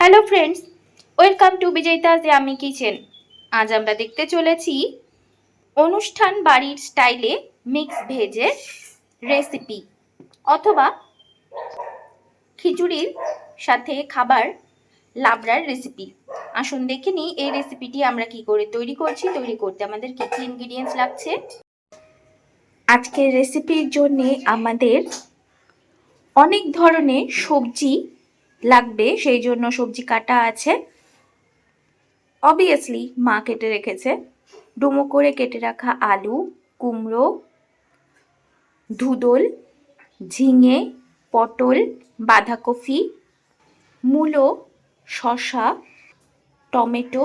Hello friends welcome to Bijoyitas আমি kitchen আজ আমরা দেখতে চলেছি অনুষ্ঠান বাড়ির স্টাইলে মিক্স ভেজের রেসিপি অথবা খিচুড়ির সাথে খাবার লাবড়ার রেসিপি আসুন দেখে নিই এই রেসিপিটি আমরা কি করে তৈরি করছি, তৈরি করতে আমাদের কী কী ইনগ্রিডিয়েন্টস লাগছে। আজকের রেসিপির জন্যে আমাদের অনেক ধরনের সবজি লাগবে, সেই জন্য সবজি কাটা আছে। অবভিয়াসলি মা কেটে রেখেছে। ডুমো করে কেটে রাখা আলু, কুমড়ো, ধুদল, ঝিঙে, পটল, বাঁধাকপি, মূলো, শসা, টমেটো,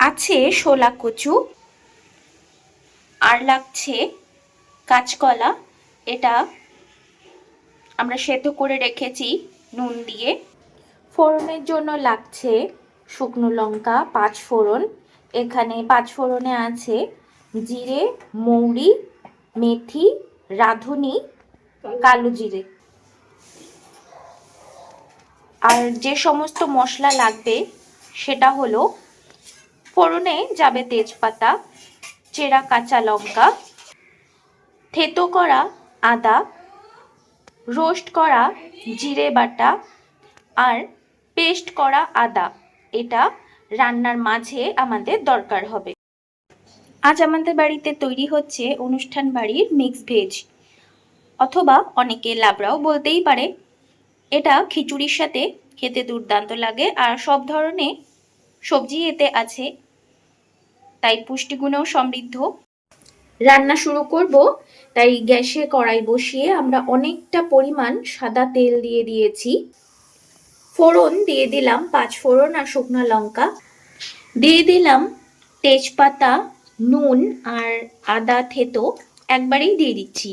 আছে শোলা কচু, আর লাগছে কাঁচকলা। এটা আমরা সেদ্ধ করে রেখেছি। নুন দিয়ে। ফোড়নের জন্য লাগছে শুকনো লঙ্কা, পাঁচ ফোড়ন। এখানে পাঁচ ফোড়নে আছে জিরে, মৌরি, মেথি, রাঁধুনি, কালো জিরে। আর যে সমস্ত মশলা লাগবে সেটা হলো ফোড়নে যাবে তেজপাতা, চেরা কাঁচা লঙ্কা, থেতো করা আদা রোস্ট করা জিরে বাটা আর পেস্ট করা আদা। এটা রান্নার মাঝে আমাদের দরকার হবে। আজ আমাদের বাড়িতে তৈরি হচ্ছে অনুষ্ঠান বাড়ির মিক্স ভেজ অথবা অনেকে লাবড়াও বলতেই পারে। এটা খিচুড়ির সাথে খেতে দুর্দান্ত লাগে আর সব ধরনের সবজি এতে আছে। তাই পুষ্টিগুণেও সমৃদ্ধ। রান্না শুরু করব তাই গ্যাসে কড়াই বসিয়ে আমরা অনেকটা পরিমাণ সাদা তেল দিয়ে দিয়েছি। ফোড়ন দিয়ে দিলাম পাঁচ ফোড়ন আর শুকনো লঙ্কা। দিয়ে দিলাম তেজপাতা, নুন আর আদা থেতো একবারেই দিয়ে দিচ্ছি।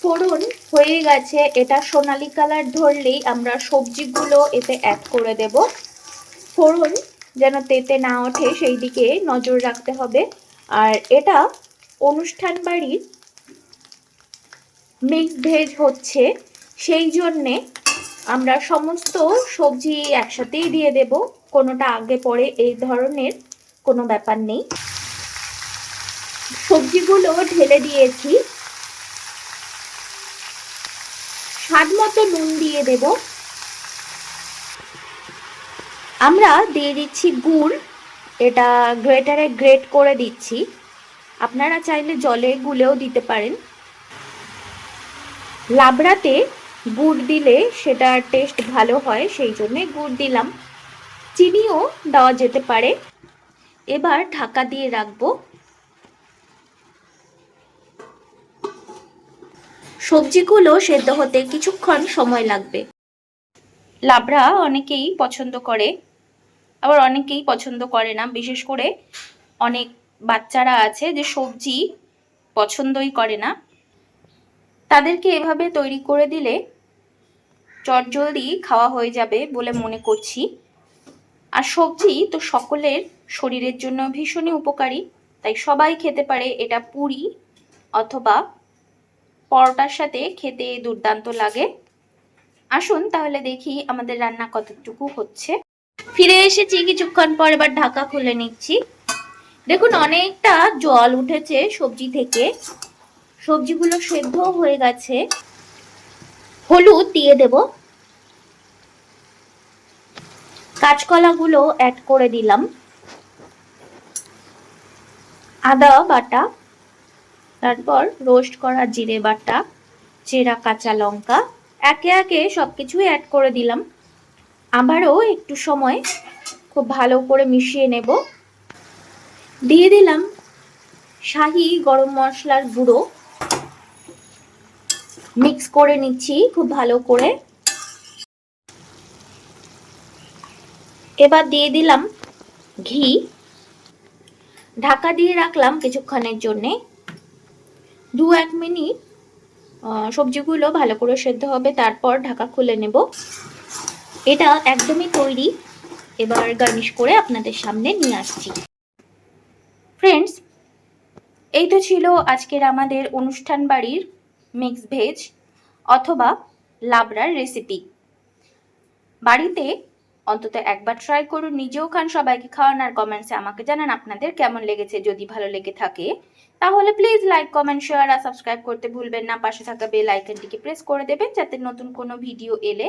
ফোড়ন হয়ে গেছে। এটা সোনালি কালার ধরলেই আমরা সবজিগুলো এতে অ্যাড করে দেব। ফোড়ন যেন তেতে না ওঠে সেই দিকে নজর রাখতে হবে। আর এটা অনুষ্ঠান বাড়ির মিক্স ভেজ হচ্ছে, সেই জন্যে আমরা সমস্ত সবজি একসাথেই দিয়ে দেব। কোনোটা আগে পরে এই ধরনের কোনো ব্যাপার নেই। সবজিগুলো ঢেলে দিয়েছি। স্বাদ মতো নুন দিয়ে দেব। আমরা দিয়ে দিচ্ছি গুড়, এটা গ্রেটারে গ্রেট করে দিচ্ছি। আপনারা চাইলে জলে গুলেও দিতে পারেন। লাবড়াতে গুড় দিলে সেটার টেস্ট ভালো হয়, সেই জন্যে গুড় দিলাম। চিনিও দেওয়া যেতে পারে। এবার ঢাকা দিয়ে রাখব। সবজিগুলো সেদ্ধ হতে কিছুক্ষণ সময় লাগবে। লাবড়া অনেকেই পছন্দ করে। আবার অনেকেই পছন্দ করে না। বিশেষ করে অনেক বাচ্চারা আছে যে সবজি পছন্দই করে না। তাদেরকে এভাবে তৈরি করে দিলে চটজলদি খাওয়া হয়ে যাবে বলে মনে করছি। আর সবজি তো সকলের শরীরের জন্য ভীষণই উপকারী, তাই সবাই খেতে পারে এটা পুরি অথবা পরোটার সাথে খেতে দুর্দান্ত লাগে। আসুন তাহলে দেখি আমাদের রান্না কতটুকু হচ্ছে। ফিরে এসেছি, কিছুক্ষণ পর এবার ঢাকা খুলে নিচ্ছি। দেখুন, অনেকটা জল উঠেছে সবজি থেকে। সবজিগুলো সেদ্ধ হয়ে গেছে। হলুদ দিয়ে দেব। কাঁচকলাগুলো অ্যাড করে দিলাম। আদা বাটা, তারপর রোস্ট করা জিরে বাটা, চেরা কাঁচা লঙ্কা। একে একে সব কিছুই অ্যাড করে দিলাম। আবারও একটু সময় খুব ভালো করে মিশিয়ে নেব। দিয়ে দিলাম শাহি গরম মশলার গুঁড়ো। মিক্স করে নিচ্ছি খুব ভালো করে। এবার দিয়ে দিলাম ঘি। ঢাকা দিয়ে রাখলাম কিছুক্ষণের জন্যে। দু এক মিনিট সবজিগুলো ভালো করে সেদ্ধ হবে, তারপর ঢাকা খুলে নেব। এটা একদমই তৈরি। এবার গার্নিশ করে আপনাদের সামনে নিয়ে আসছি। ফ্রেন্ডস এই তো ছিল আজকের আমাদের অনুষ্ঠান বাড়ির মিক্স ভেজ অথবা লাবড়ার রেসিপি বাড়িতে অন্তত একবার ট্রাই করুন, নিজেও খান, সবাইকে খাওয়ান আর কমেন্টসে আমাকে জানান আপনাদের কেমন লেগেছে, যদি ভালো লেগে থাকে। তাহলে প্লিজ লাইক কমেন্ট শেয়ার আর সাবস্ক্রাইব করতে ভুলবেন না। পাশে থাকা বেল আইকনটিকে প্রেস করে দেবেন, যাতে নতুন কোনো ভিডিও এলে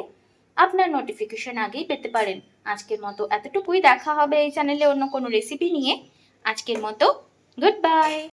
আপনার নোটিফিকেশন আগেই পেতে পারেন। আজকের মতো এতটুকুই। দেখা হবে এই চ্যানেলে অন্য কোনো রেসিপি নিয়ে। আজকের মতো গুড বাই